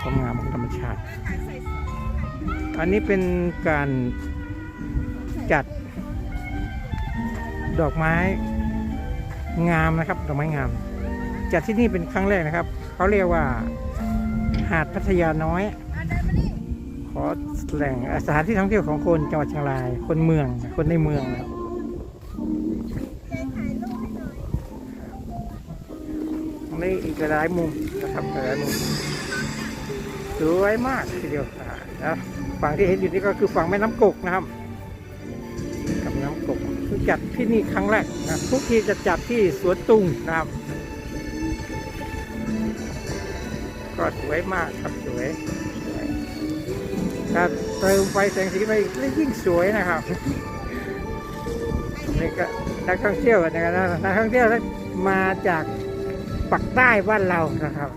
ความงามของธรรมชาติ อันนี้เป็นการจัด ดอกไม้งามนะครับ ดอกไม้งาม จัดที่นี่เป็นครั้งแรกนะครับ เขาเรียกว่าหาดพัทยาน้อย ขอแหล่งสถานที่ท่องเที่ยวของคนจังหวัดเชียงราย คนเมือง คนในเมืองนะครับตรงนี้อีกหลายมุมนะครับหลายมุม วยมากทีเดียวอ่าแล้วฝั่งที่เห็นอยู่นี่ก็คือฝั่งแม่น้ำกกนะครับกับน้ำกกคือจัดที่นี่ครั้งแรกนะทุกทีจะจัดที่สวนตุงนะครับ ก็สวยมากครับสวยสวยถ้าเติมไฟแสงสีไปยิ่งสวยนะครับนี่ก็นักท่องเที่ยวนะครับนักท่องเที่ยวมาจากปักใต้บ้านเรานะครับ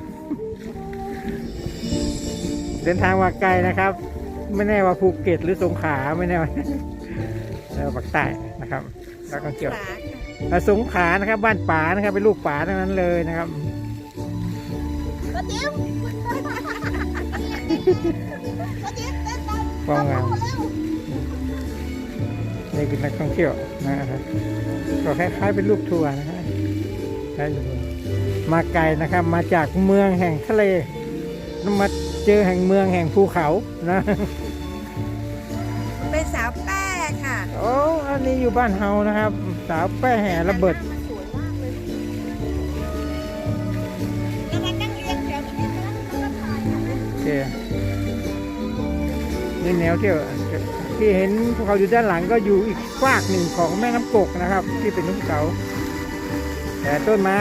เดินทางมาไกลนะครับ ไม่แน่ว่าภูเก็ตหรือสงขลาไม่แน่ว่าแล้วปักใต้นะครับนักท่องเที่ยวอ่าสงขลานะครับ บ้านป่านะครับเป็นลูกป่าทั้งนั้นเลยนะครับป้าติ๋วป้าติ๋วเต้นตามความงามเร็วนี่คือนักท่องเที่ยวนะครับก็คล้ายๆเป็นลูกทัวร์นะฮะคล้ายอยู่มาไกลนะครับ มาจากเมืองแห่งทะเลมา เจอแห่งเมืองแห่งภูเขานะเป็นสาวแป้ค่ะโอ้อันนี้อยู่บ้านเฮานะครับ สาวแป้แห่ระเบิดมันสวยมากเลยแล้วมันนั่งเรียงแถวตรงนี้นะแล้วก็ถ่ายค่ะโอเคนี่แนวเที่ยวที่เห็นภูเขาอยู่ด้านหลังก็อยู่อีกฝากหนึ่งของแม่น้ำกกนะครับ ที่เป็นภูเขาแต่ต้นไม้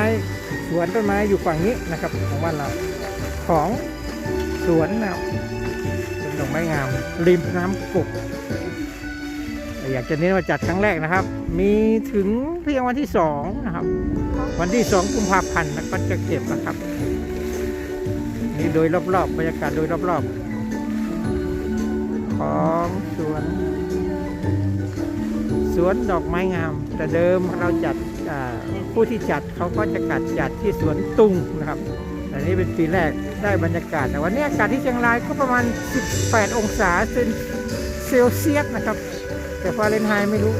สวนต้นไม้อยู่ฝั่งนี้นะครับของบ้านเราของ สวนนะครับเป็นดอกไม้งาม ริมน้ำกกอยากจะเน้นว่าจัดครั้งแรกนะครับ มีถึงเพียงวันที่สองนะครับ วันที่สองกุมภาพันธ์ก็จะเก็บนะครับ นี่โดยรอบๆบรรยากาศโดยรอบๆ ของสวน สวนดอกไม้งาม แต่เดิมเราจัดผู้ที่จัดเขาก็จะกัดจัดที่สวนตุงนะครับ แต่นี่เป็นปีแรกได้บรรยากาศแต่วันนี้อากาศที่เชียงรายก็ประมาณ 18 องศาเซลเซียสนะครับ แต่ฟาเรนไฮน์ไม่รู้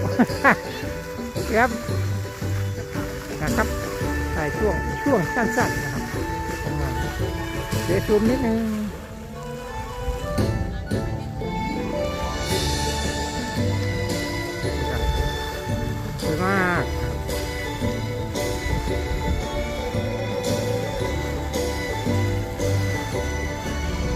ครับนะครับถ่ายช่วงช่วงสั้นๆนะครับเดี๋ยวซูมนิดนึง